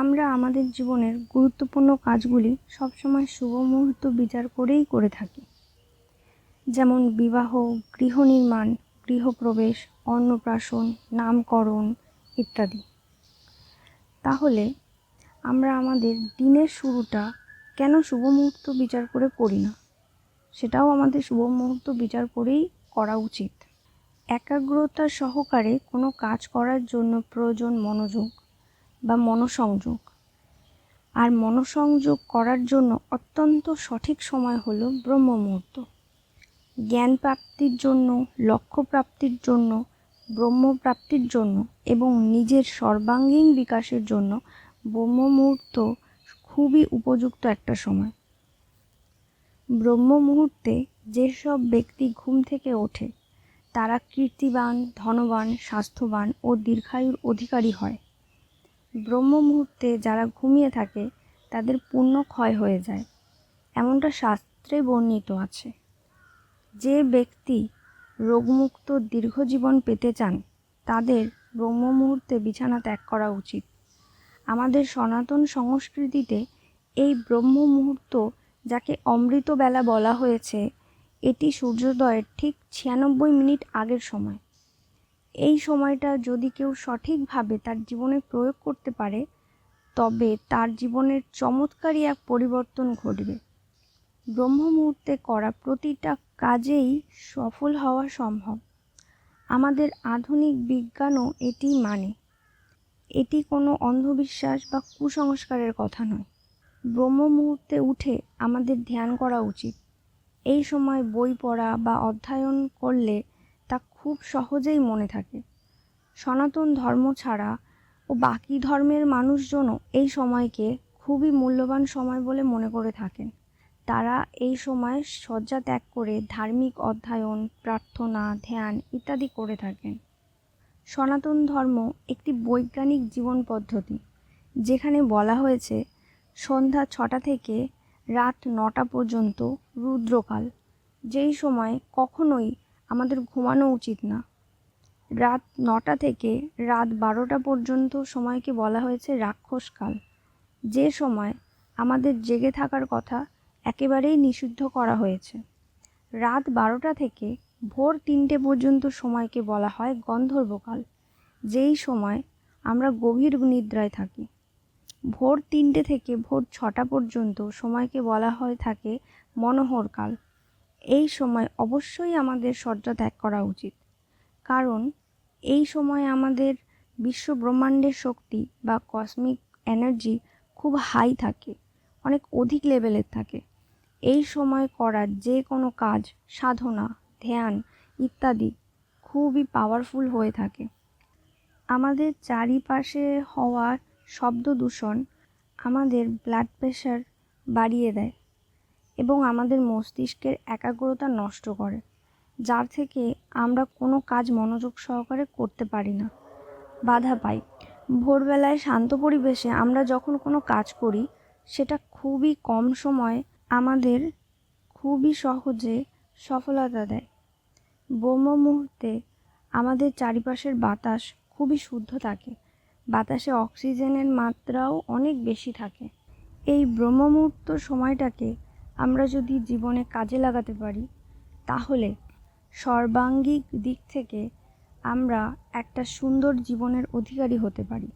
আমরা আমাদের জীবনের গুরুত্বপূর্ণ কাজগুলি সবসময় শুভ মুহূর্ত বিচার করেই করে থাকি। যেমন বিবাহ, গৃহ নির্মাণ, গৃহপ্রবেশ, অন্নপ্রাশন, নামকরণ ইত্যাদি। তাহলে আমরা আমাদের দিনের শুরুটা কেন শুভ মুহূর্ত বিচার করে করি না? সেটাও আমাদের শুভ মুহূর্ত বিচার করেই করা উচিত। একাগ্রতা সহকারে কোনো কাজ করার জন্য প্রয়োজন মনোযোগ বা মনোসংযোগ। আর মনোসংযোগ করার জন্য অত্যন্ত সঠিক সময় হলো ব্রহ্ম মুহূর্ত জ্ঞান প্রাপ্তির জন্য লক্ষ্য প্রাপ্তির জন্য ব্রহ্ম প্রাপ্তির জন্য এবং নিজের সর্বাঙ্গীন বিকাশের জন্য ব্রহ্ম মুহূর্ত খুবই উপযুক্ত একটা সময়। ব্রহ্ম মুহূর্তে যেসব ব্যক্তি ঘুম থেকে ওঠে, তারা কীর্তিবান, ধনবান, স্বাস্থ্যবান ও দীর্ঘায়ুর অধিকারী হয়। ব্রহ্ম মুহূর্তে যারা ঘুমিয়ে থাকে, তাদের পুণ্য ক্ষয় হয়ে যায়। এমনটা শাস্ত্রে বর্ণিত আছে। যে ব্যক্তি রোগমুক্ত দীর্ঘজীবন পেতে চান, তাদের ব্রহ্ম মুহূর্তে বিছানা ত্যাগ করা উচিত। আমাদের সনাতন সংস্কৃতিতে এই ব্রহ্ম মুহূর্ত যাকে অমৃতবেলা বলা হয়েছে, এটি সূর্যোদয়ের ঠিক ছিয়ানব্বই মিনিট আগের সময়। এই সময়টা যদি কেউ সঠিকভাবে তার জীবনে প্রয়োগ করতে পারে, তবে তার জীবনের চমৎকারী এক পরিবর্তন ঘটবে। ব্রহ্ম মুহূর্তে করা প্রতিটা কাজেই সফল হওয়া সম্ভব। আমাদের আধুনিক বিজ্ঞানও এটি মানে। এটি কোনো অন্ধবিশ্বাস বা কুসংস্কারের কথা নয়। ব্রহ্ম মুহূর্তে উঠে আমাদের ধ্যান করা উচিত। এই সময় বই পড়া বা অধ্যয়ন করলে তা খুব সহজেই মনে থাকে। সনাতন ধর্ম ছাড়া ও বাকি ধর্মের মানুষজনও এই সময়কে খুবই মূল্যবান সময় বলে মনে করে থাকেন। তারা এই সময় শয্যা ত্যাগ করে ধার্মিক অধ্যয়ন, প্রার্থনা, ধ্যান ইত্যাদি করে থাকেন। সনাতন ধর্ম একটি বৈজ্ঞানিক জীবন পদ্ধতি, যেখানে বলা হয়েছে, সন্ধ্যা ছটা থেকে রাত নটা পর্যন্ত রুদ্রকাল, যেই সময় কখনোই আমাদের ঘুমানো উচিত না। রাত নটা থেকে রাত বারোটা পর্যন্ত সময়কে বলা হয়েছে রাক্ষসকাল। যে সময় আমাদের জেগে থাকার কথা একেবারেই নিষিদ্ধ করা হয়েছে। রাত বারোটা থেকে ভোর তিনটে পর্যন্ত সময়কে বলা হয় গন্ধর্বকাল। যেই সময় আমরা গভীর নিদ্রায় থাকি। ভোর তিনটে থেকে ভোর ছটা পর্যন্ত সময়কে বলা হয়ে থাকে মনোহরকাল। এই সময় অবশ্যই আমাদের শয্যা ত্যাগ করা উচিত। কারণ এই সময় আমাদের বিশ্ব ব্রহ্মাণ্ডের শক্তি বা কসমিক এনার্জি খুব হাই থাকে, অনেক অধিক লেভেলের থাকে। এই সময় করা যে কোনো কাজ, সাধনা, ধ্যান ইত্যাদি খুবই পাওয়ারফুল হয়ে থাকে। আমাদের চারিপাশে হওয়া শব্দ দূষণ আমাদের ব্লাড প্রেশার বাড়িয়ে দেয়। এবং আমাদের মস্তিষ্কের একাগ্রতা নষ্ট করে, যার থেকে আমরা কোনো কাজ মনোযোগ সহকারে করতে পারি না। বাধা পাই। ভোরবেলায় শান্ত পরিবেশে আমরা যখন কোনো কাজ করি, সেটা খুবই কম সময় আমাদের খুবই সহজে সফলতা দেয়। ব্রহ্ম মুহূর্তে আমাদের চারিপাশের বাতাস খুবই শুদ্ধ থাকে। বাতাসে অক্সিজেনের মাত্রাও অনেক বেশি থাকে। এই ব্রহ্ম মুহূর্ত সময়টাকে আমরা যদি জীবনে কাজে লাগাতে পারি, তাহলে সর্বাঙ্গিক দিক থেকে আমরা একটা সুন্দর জীবনের অধিকারী হতে পারি।